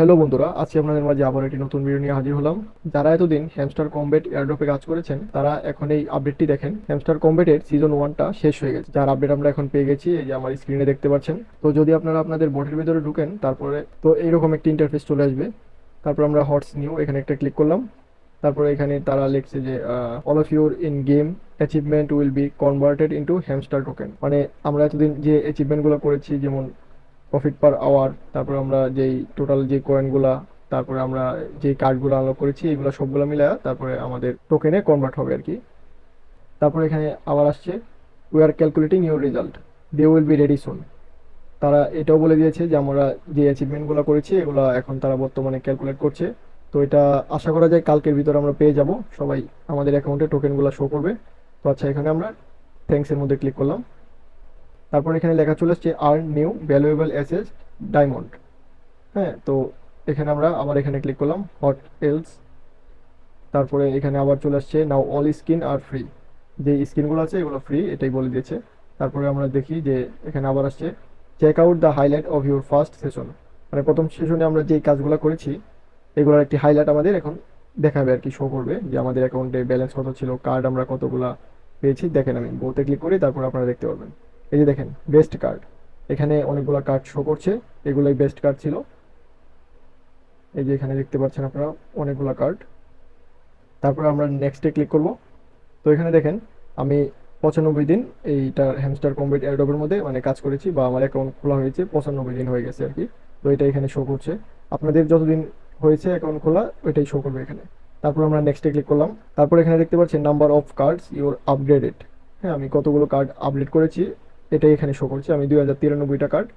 Hello বন্ধুরা, আজকে আপনাদের মাঝে আবার একটি নতুন ভিডিও নিয়ে হাজির হলাম। যারা এতদিন হ্যামস্টার কমবেট এয়ারড্রপে কাজ করেছেন, তারা এখন এই আপডেটটি দেখেন। হ্যামস্টার কমবেটের সিজন ওয়ানটা শেষ হয়ে গেছে। যার আপডেট আমরা এখন পেয়ে গেছি, এই যে আমার স্ক্রিনে দেখতে পাচ্ছেন। তো যদি আপনারা আপনাদের বোটের ভিতরে ঢুকেন, তারপরে তো এইরকম একটি ইন্টারফেস চলে আসবে। তারপর আমরা হটস নিউ এখানে একটা ক্লিক করলাম। তারপরে এখানে তারা লিখছে যে all of your in game achievement will be converted into hamster token মানে আমরা এতদিন যে অ্যাচিভমেন্টগুলো করেছি, যেমন প্রফিট পার আওয়ার তারপরে আমরা যেই টোটাল যে কয়েনগুলা তারপরে আমরা যে কার্ডগুলো আনলক করেছি, এগুলো সবগুলো মিলে তারপরে আমাদের টোকেনে কনভার্ট হবে আর কি। তারপরে এখানে আবার আসছে we are calculating your result they will be ready soon তারা এটাও বলে দিয়েছে যে, আমরা যে অ্যাচিভমেন্টগুলো করেছি, এগুলো এখন তারা বর্তমানে ক্যালকুলেট করছে। তো এটা আশা করা যায় কালকের ভিতরে আমরা পেয়ে যাব। সবাই আমাদের অ্যাকাউন্টে টোকেনগুলো শো করবে। তো আচ্ছা এখানে আমরা থ্যাঙ্কসের মধ্যে ক্লিক করলাম। তারপর এখানে লেখা চলে আসছে আর্ন নিউ ভ্যালুয়েবল অ্যাসেস ডায়মন্ড হ্যাঁ তো এখানে আমরা আবার এখানে ক্লিক করলাম হট এলস তারপরে এখানে আবার চলে আসছে now all skin are free যে স্কিনগুলো আছে, এগুলো ফ্রি এটাই বলে দিয়েছে। তারপরে আমরা দেখি যে এখানে আবার আসছে check out the highlight of your first session মানে প্রথম সেশনে আমরা যেই কাজগুলো করেছি, এগুলোর একটি হাইলাইট আমাদের এখন দেখাবে আর কি শো করবে যে আমাদের অ্যাকাউন্টে ব্যালেন্স কত ছিল কার্ড আমরা কতগুলা পেয়েছি। দেখেন আমি বলতে ক্লিক করি, তারপর আপনারা দেখতে পারবেন। এই যে দেখেন বেস্ট কার্ড এখানে অনেকগুলো কার্ড শো করছে, এগুলোই বেস্ট কার্ড ছিল। এই যে এখানে দেখতে পাচ্ছেন আপনারা, অনেকগুলো কার্ড তারপরে আমরা নেক্সটে ক্লিক করব। তো এখানে দেখেন, আমি পঁচানব্বই দিন এইটার হ্যামস্টার কমবেট এয়ারডপের মধ্যে মানে কাজ করেছি বা আমার অ্যাকাউন্ট খোলা হয়েছে, পঁচানব্বই দিন হয়ে গেছে আর কি তো এটা এখানে শো করছে। আপনাদের যতদিন হয়েছে অ্যাকাউন্ট খোলা, ওইটাই শো করবে এখানে। তারপর আমরা নেক্সটে ক্লিক করলাম। তারপর এখানে দেখতে পাচ্ছি number of cards your upgraded হ্যাঁ আমি কতগুলো কার্ড আপডেট করেছি এটাই এখানে শো করছে। আমি দুই হাজার তিরানব্বইটা কার্ড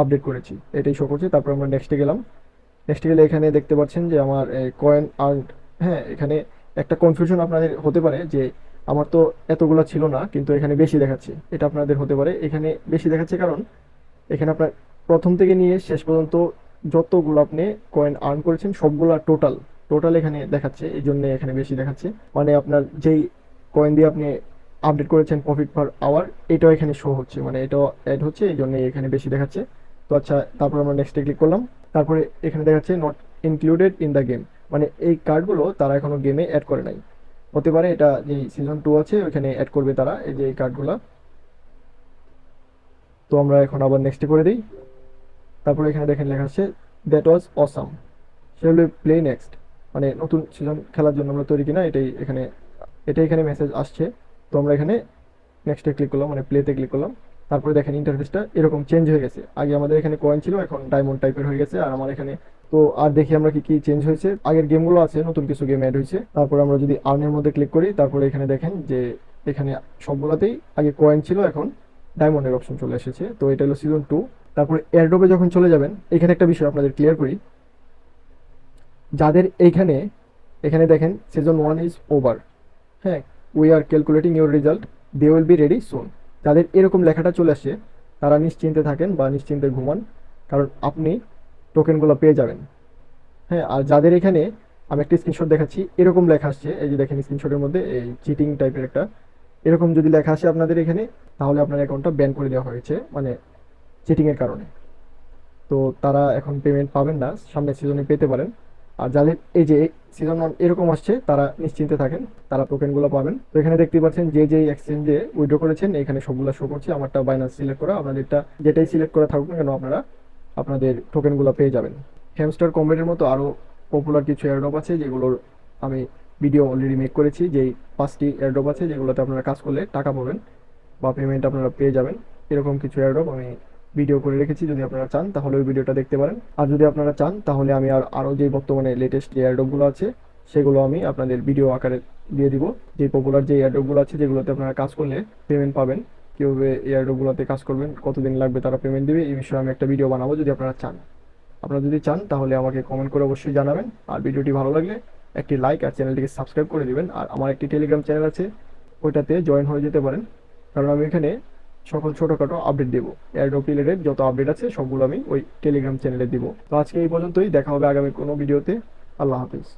আপডেট করেছি। এটাই শো করছে। তারপর আমরা নেক্সটে গেলাম। নেক্সটে গেলে এখানে দেখতে পাচ্ছেন যে আমার কয়েন আর্ন হ্যাঁ এখানে একটা কনফিউশন আপনাদের হতে পারে যে আমার তো এতগুলো ছিল না, কিন্তু এখানে বেশি দেখাচ্ছে। এটা আপনাদের হতে পারে। এখানে বেশি দেখাচ্ছে কারণ এখানে আপনার প্রথম থেকে নিয়ে শেষ পর্যন্ত যতগুলো আপনি কয়েন আর্ন করেছেন, সবগুলা টোটাল টোটাল এখানে দেখাচ্ছে। এই জন্য এখানে বেশি দেখাচ্ছে। মানে আপনার যেই কয়েন দিয়ে আপনি আপডেট করেছেন প্রফিট পার আওয়ার এটাও এখানে শো হচ্ছে। মানে এটাও অ্যাড হচ্ছে, এই জন্য এখানে বেশি দেখাচ্ছে। তো আচ্ছা তারপর আমরা নেক্সটে ক্লিক করলাম। তারপরে এখানে দেখাচ্ছে not included in the game মানে এই কার্ডগুলো তারা এখনও গেমে অ্যাড করে নাই। হতে পারে এটা যে সিজন টু আছে, ওইখানে অ্যাড করবে তারা এই যে এই কার্ডগুলো তো আমরা এখন আবার নেক্সটে করে দিই। তারপরে এখানে দেখেন লেখা আছে দ্যাট ওয়াজ অসাম সে হলো প্লে নেক্সট মানে নতুন সিজন খেলার জন্য আমরা তৈরি কিনা, এটাই এখানে এটাই এখানে মেসেজ আসছে। তো আমরা এখানে নেক্সটে ক্লিক করলাম মানে প্লেতে ক্লিক করলাম। তারপরে দেখেন ইন্টারফেসটা এরকম চেঞ্জ হয়ে গেছে। আগে আমাদের এখানে কয়েন ছিল, এখন ডায়মন্ড টাইপের হয়ে গেছে। আর আমার এখানে, তো আর দেখি আমরা কি কি চেঞ্জ হয়েছে। আগের গেমগুলো আছে, নতুন কিছু গেম অ্যাড হয়েছে। তারপর আমরা যদি আর্নের মধ্যে ক্লিক করি, তারপরে এখানে দেখেন যে এখানে সবগুলোতেই আগে কয়েন ছিল, এখন ডায়মন্ডের অপশন চলে এসেছে। তো এটা হলো সিজন টু তারপরে এয়ারড্রপে যখন চলে যাবেন, এখানে একটা বিষয় আপনাদের ক্লিয়ার করি। যাদের এইখানে এখানে দেখেন সিজন ওয়ান ইজ ওভার হ্যাঁ we are calculating your result they will be ready soon যাদের এরকম লেখাটা চলে আসছে তারা নিশ্চিন্তে থাকেন বা নিশ্চিন্তে ঘুমান, কারণ আপনি টোকেনগুলো পেয়ে যাবেন। হ্যাঁ আর যাদের এখানে আমি একটা স্ক্রিনশট দেখাচ্ছি, এরকম লেখা আসছে, এই যে দেখেন স্ক্রিনশটের মধ্যে, এই চিটিং টাইপের একটা। এরকম যদি লেখা আসে আপনাদের এখানে, তাহলে আপনার অ্যাকাউন্টটা ব্যান করে দেওয়া হয়েছে মানে চিটিংয়ের কারণে। তো তারা এখন পেমেন্ট পাবেন না, সামনের সিজনে পেতে পারেন। আর যাদের এই যে সিজন ওয়ান এরকম আসছে, তারা নিশ্চিন্তে থাকেন, তারা টোকেনগুলো পাবেন। তো এখানে দেখতে পাচ্ছেন যে যেই এক্সচেঞ্জে উইড্রো করেছেন, এখানে সবগুলো শো করছে। আমারটা বাইনান্স সিলেক্ট করা, আপনাদেরটা যেটাই সিলেক্ট করা থাকুক কেন, আপনারা আপনাদের টোকেনগুলো পেয়ে যাবেন। হ্যামস্টার কম্বেটের মতো আরও পপুলার কিছু এয়ারড্রপ আছে, যেগুলোর আমি ভিডিও অলরেডি মেক করেছি। যেই পাঁচটি এয়ারড্রপ আছে, যেগুলোতে আপনারা কাজ করলে টাকা পাবেন বা পেমেন্ট আপনারা পেয়ে যাবেন। এরকম কিছু এয়ারড্রপ আমি ভিডিও করে রেখেছি, যদি আপনারা চান, তাহলে ওই ভিডিওটা দেখতে পারেন। আর যদি আপনারা চান, তাহলে আমি আর আরও যে বর্তমানে লেটেস্ট যে এয়ারড্রপগুলো আছে, সেগুলো আমি আপনাদের ভিডিও আকারে দিয়ে দিব। যে পপুলার যে এয়ারড্রপগুলো আছে, যেগুলোতে আপনারা কাজ করলে পেমেন্ট পাবেন, কীভাবে এয়ারড্রপগুলোতে কাজ করবেন, কতদিন লাগবে তারা পেমেন্ট দেবে, এই বিষয়ে আমি একটা ভিডিও বানাবো যদি আপনারা চান। আপনারা যদি চান, তাহলে আমাকে কমেন্ট করে অবশ্যই জানাবেন। আর ভিডিওটি ভালো লাগলে একটি লাইক আর চ্যানেলটিকে সাবস্ক্রাইব করে দিবেন। আর আমার একটি টেলিগ্রাম চ্যানেল আছে, ওইটাতে জয়েন হয়ে যেতে পারেন। কারণ আমি এখানে সকল ছোটখাটো আপডেট দেবো। এয়ারড্রপ রিলেটেড যত আপডেট আছে, সবগুলো আমি ওই টেলিগ্রাম চ্যানেলে দিব। তো আজকে এই পর্যন্তই, দেখা হবে আগামী কোনো ভিডিওতে আল্লাহ হাফিজ।